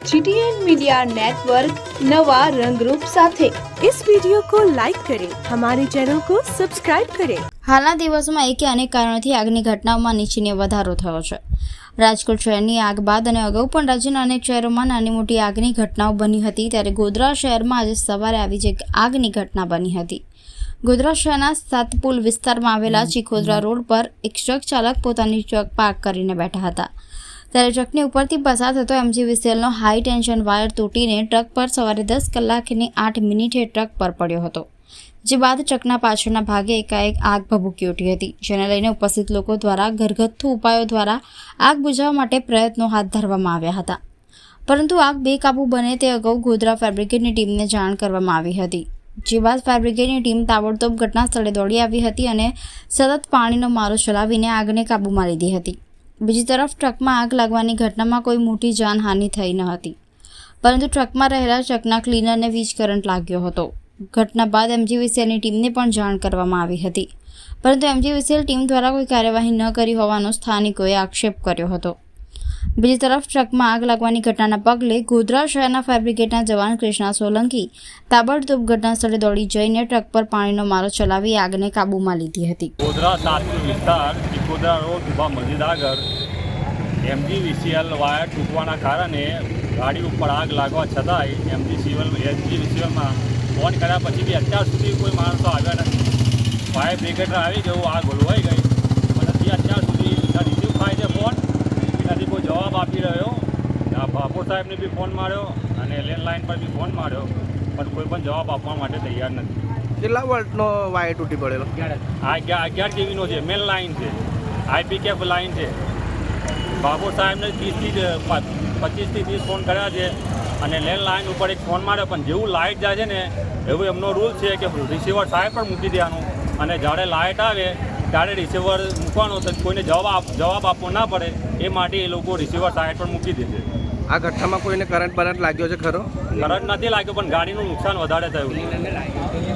GTN media network नवा रंगरूप સાથે इस वीडियो को लाइक करें हमारे चैनल को सब्सक्राइब करें હાલના દિવસોમાં એકે અનેક કારણોથી આગની ઘટનાઓમાં નીચેની વધારો થયો છે રાજકોટ શહેરની આગ બાદ અને અગાઉ પણ રાજ્યના અનેક શહેરોમાં નાની મોટી આગની ઘટનાઓ બની હતી ત્યારે ગોધરા શહેરમાં આજે સવારે આવી જ એક આગની ઘટના બની હતી ગોધરા શહેરના સાતપુલ વિસ્તારમાં આવેલા ચીખોદરા રોડ પર એક ટ્રક ચાલક પોતાની ટ્રક પાર્ક કરીને બેઠા હતા ત્યારે ટ્રકની ઉપરથી પસાર થતો એમજી વિસેલનો હાઈ ટેન્શન વાયર તૂટીને ટ્રક પર સવારે દસ કલાકની આઠ મિનિટે ટ્રક પર પડ્યો હતો, જે બાદ ટ્રકના પાછળના ભાગે એકાએક આગ ભભૂકી ઉઠી હતી, જેને લઈને ઉપસ્થિત લોકો દ્વારા ઘરગથ્થુ ઉપાયો દ્વારા આગ બુઝાવવા માટે પ્રયત્નો હાથ ધરવામાં આવ્યા હતા. પરંતુ આગ બેકાબૂ બને તે અગાઉ ગોધરા ફાયર બ્રિગેડની ટીમને જાણ કરવામાં આવી હતી, જે બાદ ફાયર બ્રિગેડની ટીમ તાબડતોબ ઘટના સ્થળે દોડી આવી હતી અને સતત પાણીનો મારો ચલાવીને આગને કાબૂમાં લીધી હતી. બીજી તરફ ટ્રકમાં આગ લાગવાની ઘટનામાં કોઈ મોટી જાનહાનિ થઈ ન હતી. પરંતુ ટ્રકમાં રહેલા ટ્રકના ક્લીનરને વીજ કરંટ લાગ્યો હતો. ઘટના બાદ એમજીવીસીએલની ટીમને પણ જાણ કરવામાં આવી હતી. પરંતુ એમજીવીસીએલ ટીમ દ્વારા કોઈ કાર્યવાહી ન કરી હોવાનો સ્થાનિકોએ આક્ષેપ કર્યો હતો. બીજી તરફ ટ્રકમાં આગ લાગવાની ઘટનાના પગલે ગોધરા શહેરના ફાયર બ્રિગેડના જવાન કૃષ્ણા સોલંકી તાબડતોબ ઘટના સ્થળે દોડી જઈને ટ્રક પર પાણીનો મારો ચલાવી આગને કાબૂમાં લીધી હતી. ગોધરા સાતપુર વિસ્તાર ચિકોદરા રોડ ઊભા મસ્જિદ આગળ એમજી વીસીએલ વાયર તૂટવાના કારણે ગાડી ઉપર આગ લાગવા છતાંય એમજી સીવલ એમજી વીસીએલમાં ફોન કર્યા પછી બી અત્યાર સુધી કોઈ માણસો આવ્યા નથી. ફાયર બ્રિગેડ આવી ગયું આગ ઓલવાઈ ગઈ પણ હજી અત્યાર સુધી ના રિસીવ થાય છે ફોન કે નથી કોઈ જવાબ આપી રહ્યો આ બાપુર સાહેબને બી ફોન માર્યો અને લેન્ડલાઇન પર બી ફોન માર્યો પણ કોઈ પણ જવાબ આપવા માટે તૈયાર નથી. કેટલા વોલ્ટનો વાયર તૂટી પડેલો? આ અગિયાર કેવીનો છે? મેન લાઇન છે. આઈપી કેફ લાઇન છે. બાબુ સાહેબને ત્રીસથી પચીસથી ત્રીસ ફોન કર્યા છે અને લેન્ડ લાઇન ઉપર એક ફોન માર્યો પણ જેવું લાઇટ જાય છે ને એવું એમનો રૂલ છે કે રિસીવર સાહેબ પણ મૂકી દેવાનું અને જ્યારે લાઇટ આવે ત્યારે રિસીવર મૂકવાનો તો કોઈને જવાબ જવાબ આપવો ના પડે. એ માટે એ લોકો રિસીવર સાહેબ પણ મૂકી દે છે. આ ઘટનામાં કોઈને કરંટ બરંટ લાગ્યો છે ખરો? કરંટ નથી લાગ્યો, પણ ગાડીનું નુકસાન વધારે થયું